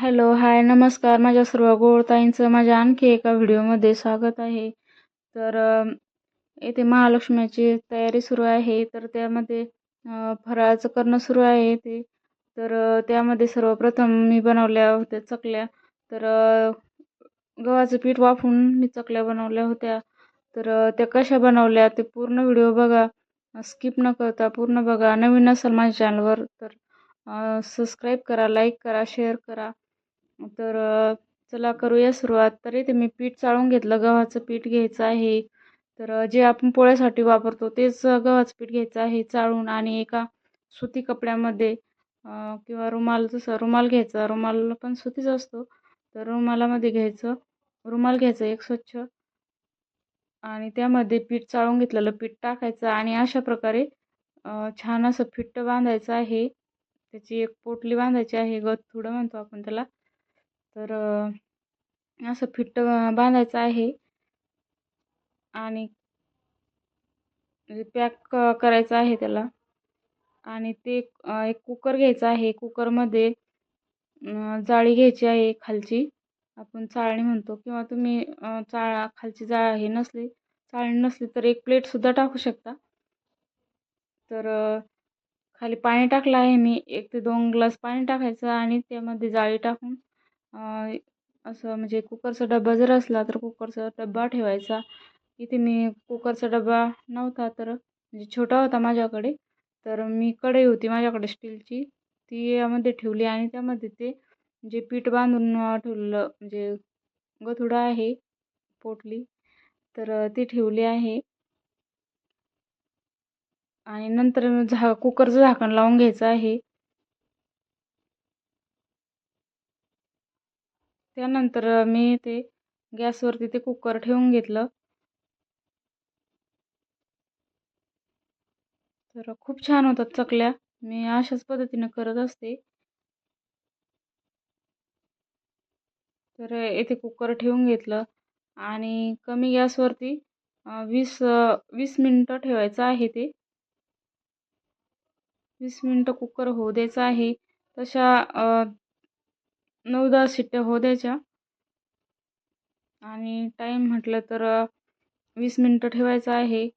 Hello hi नमस्कार. माझ्या सर्व गोळताईंचं माझ्या आणखी एका व्हिडिओमध्ये स्वागत आहे. तर येथे महालक्ष्मीची तयारी सुरू आहे. तर त्यामध्ये फराळाचं करणं सुरू आहे ते तर त्यामध्ये सर्वप्रथम मी बनवल्या होत्या चकल्या. तर गव्हाचं पीठ वाफून मी चकल्या बनवल्या होत्या. तर त्या कशा बनवल्या ते पूर्ण व्हिडिओ बघा. स्किप न करता पूर्ण बघा. नवीन असेल माझ्या चॅनलवर तर सबस्क्राईब करा लाईक करा शेअर करा. तर चला करूया सुरुवात. तर इथे मी पीठ चाळून घेतलं. गव्हाचं पीठ घ्यायचं आहे. तर जे आपण पोळ्यासाठी वापरतो तेच गव्हाचं पीठ घ्यायचं आहे चाळून आणि एका सुती कपड्यामध्ये किंवा रुमाल जसं रुमाल घ्यायचा. रुमाल पण सुतीच असतो. तर रुमालामध्ये घ्यायचं. रुमाल घ्यायचं एक स्वच्छ. आणि त्यामध्ये पीठ चाळून घेतलेलं पीठ टाकायचं आणि अशा प्रकारे छान असं फिट्ट बांधायचं आहे. त्याची एक पोटली बांधायची आहे. गथुडं म्हणतो आपण त्याला. तर असं फिट्ट बांधायचं आहे. आणि पॅक करायचं आहे त्याला. आणि ते एक कुकर घ्यायचं आहे. कुकरमध्ये जाळी घ्यायची आहे खालची. आपण चाळणी म्हणतो किंवा तुम्ही चाळ चाळा खालची जाळ हे नसली चाळणी नसली तर एक प्लेटसुद्धा टाकू शकता. तर खाली पाणी टाकलं आहे मी. एक ते दोन ग्लास पाणी टाकायचं आणि त्यामध्ये जाळी टाकून असं म्हणजे कुकरचा डबा जर असला तर कुकरचा डबा ठेवायचा. इथे मी कुकरचा डबा नव्हता तर म्हणजे छोटा होता माझ्याकडे. तर मी कढई होती माझ्याकडे स्टीलची. ती यामध्ये ठेवली आणि त्यामध्ये ते जे पीठ बांधून ठेवलं ठेवलेलं म्हणजे गथुडा आहे पोटली तर ती ठेवली आहे. आणि नंतर झा कुकरचं झाकण लावून घ्यायचं आहे. त्यानंतर मी ते गॅसवरती ते कुकर ठेवून घेतलं. तर खूप छान होतात चकल्या. मी अशाच पद्धतीने करत असते. तर येथे कुकर ठेवून घेतलं आणि कमी गॅसवरती वीस वीस मिनटं ठेवायचं आहे ते. वीस मिनटं कुकर होऊ द्यायचं आहे. तशा नऊ दहा शिट्ट्या होऊ द्यायच्या. आणि टाईम म्हटलं तर वीस मिनटं ठेवायचं आहे.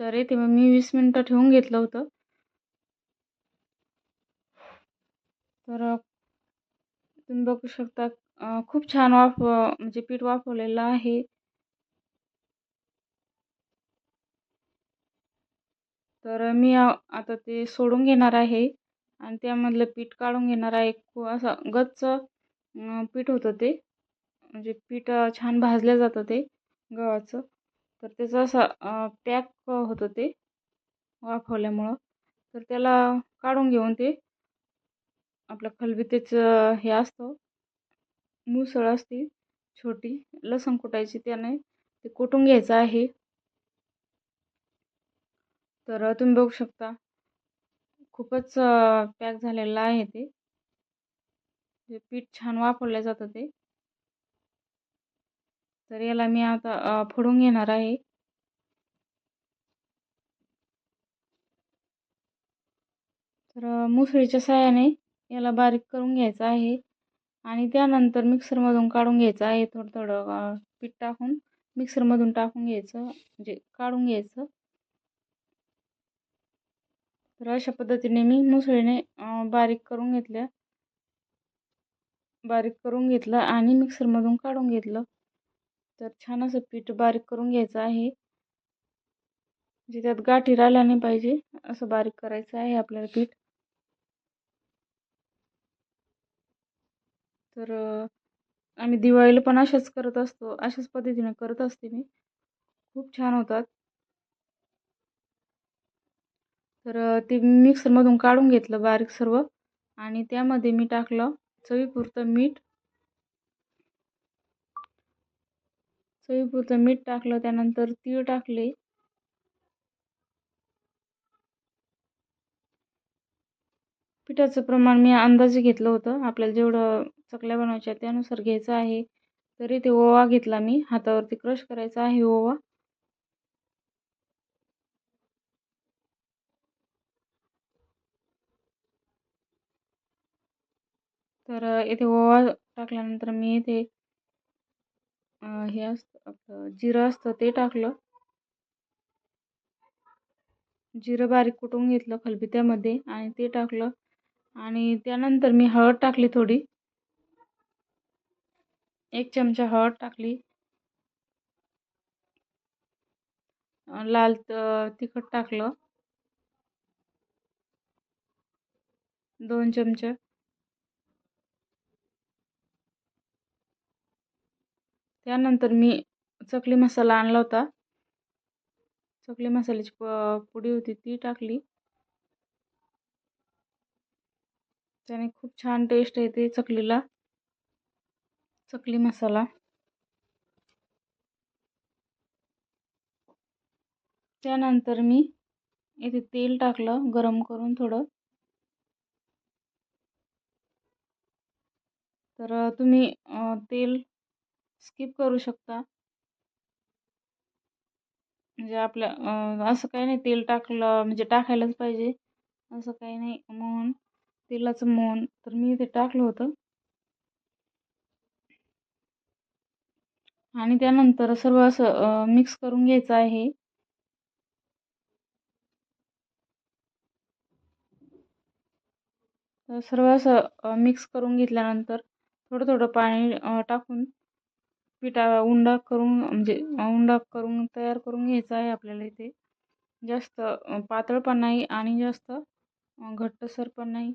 तर येते मग मी वीस मिनटं ठेवून घेतलं होतं. तर तुम्ही बघू शकता खूप छान वाफ म्हणजे पीठ वाफवलेलं आहे. तर मी आता ते सोडून घेणार आहे. आणि त्यामधलं पीठ काढून घेणार आहे खू- असं गच्च पीठ होतं ते. म्हणजे पीठ छान भाजलं जातं ते गव्हाचं. तर त्याचं असं पॅक होतं ते वाफवल्यामुळं. तर त्याला काढून घेऊन ते आपलं खलबितेचं हे असतं. मुसळ असते छोटी. लसण कुटायची त्याने. ते कुटून घ्यायचं आहे. तर तुम्ही बघू शकता. खूपच पॅक झालेलं आहे ते. ते पीठ छान वापरलं जातं ते. तर याला मी आता फोडून घेणार आहे. तर मुसळीच्या साह्याने याला बारीक करून घ्यायचं आहे. आणि त्यानंतर मिक्सरमधून काढून घ्यायचं आहे थोडं थोडं पीठ टाकून. मिक्सरमधून टाकून घ्यायचं म्हणजे काढून घ्यायचं. तर अशा पद्धतीने मी मुसळीने बारीक करून घेतल्या. बारीक करून घेतलं आणि मिक्सरमधून काढून घेतलं. तर छान असं पीठ बारीक करून घ्यायचं आहे. जे त्यात गाठी राहिल्या नाही पाहिजे असं बारीक करायचं आहे आपल्याला पीठ. तर आम्ही दिवाळीला पण अशाच करत असतो अशाच पद्धतीने करत असते मी. खूप छान होतात. तर ते मिक्सरमधून काढून घेतलं बारीक सर्व आणि त्यामध्ये मी टाकलं चवीपुरतं मीठ. चवीपुरतं मीठ टाकलं त्यानंतर तीळ टाकले. पिठाचं प्रमाण मी अंदाजे घेतलं होतं. आपल्याला जेवढं चकल्या बनवायच्या त्यानुसार घ्यायचं आहे. तरी ते ओवा घेतला मी. हातावरती क्रश करायचा आहे ओवा. तर येथे इथे ओवा टाकल्यानंतर मी इथे हे असतं आपलं जिरं असतं ते टाकलं. जिरं बारीक कुटून घेतलं खलबित्यामध्ये आणि ते टाकलं. आणि त्यानंतर मी हळद टाकली थोडी. एक चमचा हळद टाकली. लाल तिखट टाकलं. दोन चमचे. त्यानंतर मी चकली मसाला आणला होता. चकली मसाल्याची प पुडी होती ती टाकली. त्याने खूप छान टेस्ट येते चकलीला. चकली मसाला. त्यानंतर मी इथे तेल टाकलं गरम करून थोडं. तर तुम्ही तेल स्किप करू शकता. म्हणजे आपल्या असं काही नाही तेल टाकलं म्हणजे टाकायलाच पाहिजे. असं काही नाही मोहन तेलाचं मोहन तर मी इथे टाकलं होतं. आणि त्यानंतर सर्व असं मिक्स करून घ्यायचं आहे. सर्व असं मिक्स करून घेतल्यानंतर थोडं थोडं पाणी टाकून पिठा उंडा करून म्हणजे उंडा करून तयार करून घ्यायचा आहे आपल्याला इथे. जास्त पातळ पण नाही आणि जास्त घट्टसर पण नाही.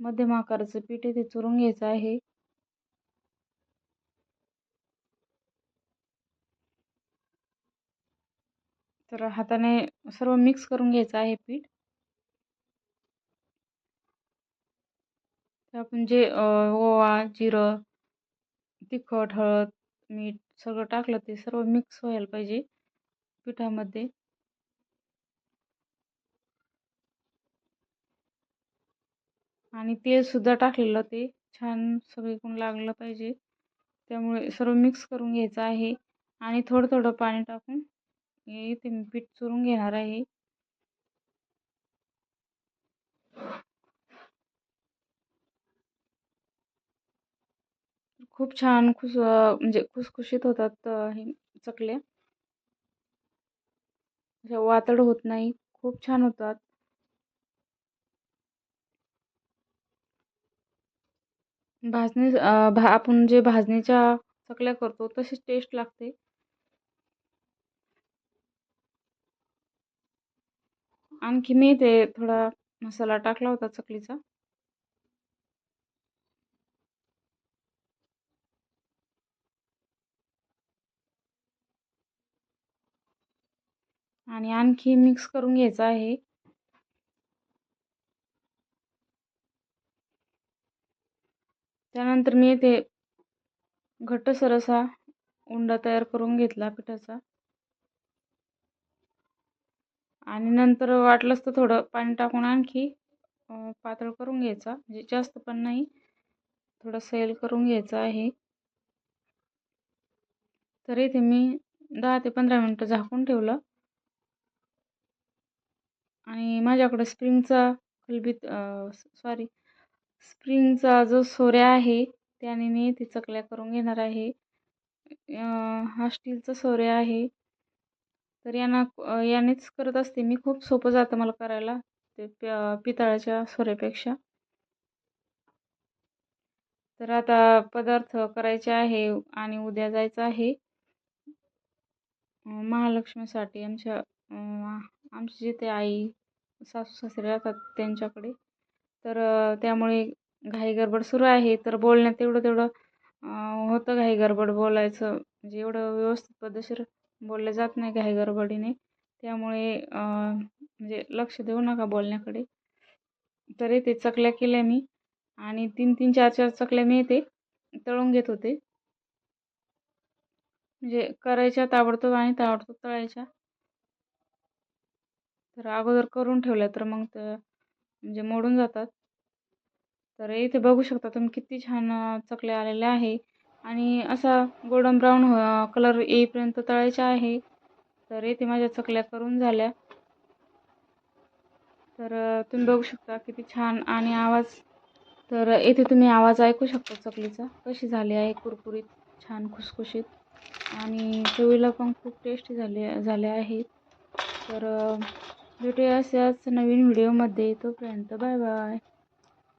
मध्यम आकाराचं पीठ इथे चुरून घ्यायचं आहे. तर हाताने सर्व मिक्स करून घ्यायचं आहे पीठ. तर आपण जे ओवा जिरं तिखट हळद मीठ सगळं टाकलं ते सर्व मिक्स व्हायला पाहिजे पिठामध्ये. आणि तेलसुद्धा टाकलेलं ते छान सगळीकडून लागलं पाहिजे. त्यामुळे सर्व मिक्स करून घ्यायचं आहे. आणि थोडं थोडं पाणी टाकून इथे मी पीठ चुरून घेणार आहे. खूप छान खुस म्हणजे खुसखुशीत होतात हे चकल्या अशा वातड होत नाही खूप छान होतात. भाजणी भा आपण जे भाजणीच्या चकल्या करतो तशीच टेस्ट लागते. आणखी मी ते थोडा मसाला टाकला होता चकलीचा. आणि आणखी मिक्स करून घ्यायचं आहे. त्यानंतर मी ते घट्टसर असा उंडा तयार करून घेतला पिठाचा. आणि नंतर वाटलंच तर थोडं पाणी टाकून आणखी पातळ करून घ्यायचा. म्हणजे जास्त पण नाही थोडं सैल करून घ्यायचं आहे. तर इथे मी दहा ते पंधरा मिनटं झाकून ठेवलं. आणि माझ्याकडं स्प्रिंगचा खलबीत सॉरी स्प्रिंगचा जो सोऱ्या आहे त्याने मी ती चकल्या करून घेणार आहे. हा स्टीलचा सोऱ्या आहे. तर यांना यानेच करत असते मी. खूप सोपं जातं मला करायला ते प- पितळाच्या सोऱ्यापेक्षा. तर आता पदार्थ करायचे आहे आणि उद्या जायचं आहे. महालक्ष्मीसाठी आमच्या आमची जिथे आई सासू सासरे राहतात त्यांच्याकडे. तर त्यामुळे घाई गडबड सुरू आहे. तर बोलण्यात तेवढं तेवढं होतं घाई गडबड बोलायचं. म्हणजे एवढं व्यवस्थित पद्धतशीर बोललं जात नाही घाई गडबडीने त्यामुळे म्हणजे लक्ष देऊ नका बोलण्याकडे. तरी ते चकल्या केल्या मी. आणि तीन तीन चार चार चकल्या मी ते तळून घेत होते. म्हणजे करायच्या ताबडतोब आणि ताबडतोब तळायच्या. तर अगोदर करून ठेवल्या तर मग ते म्हणजे मोडून जातात. तर इथे बघू शकता तुम्ही किती छान चकल्या आलेल्या आहे. आणि असा गोल्डन ब्राऊन कलर येईपर्यंत तळायचा आहे. तर इथे माझ्या चकल्या करून झाल्या. तर तुम्ही बघू शकता किती छान आणि आवाज. तर येथे तुम्ही आवाज ऐकू शकता चकलीचा. कशी झाली आहे कुरकुरीत छान खुसखुशीत. आणि चवीला पण खूप टेस्टी झाले झाले आहेत. तर भेटूया अशाच नवीन व्हिडिओमध्ये. तोपर्यंत बाय बाय.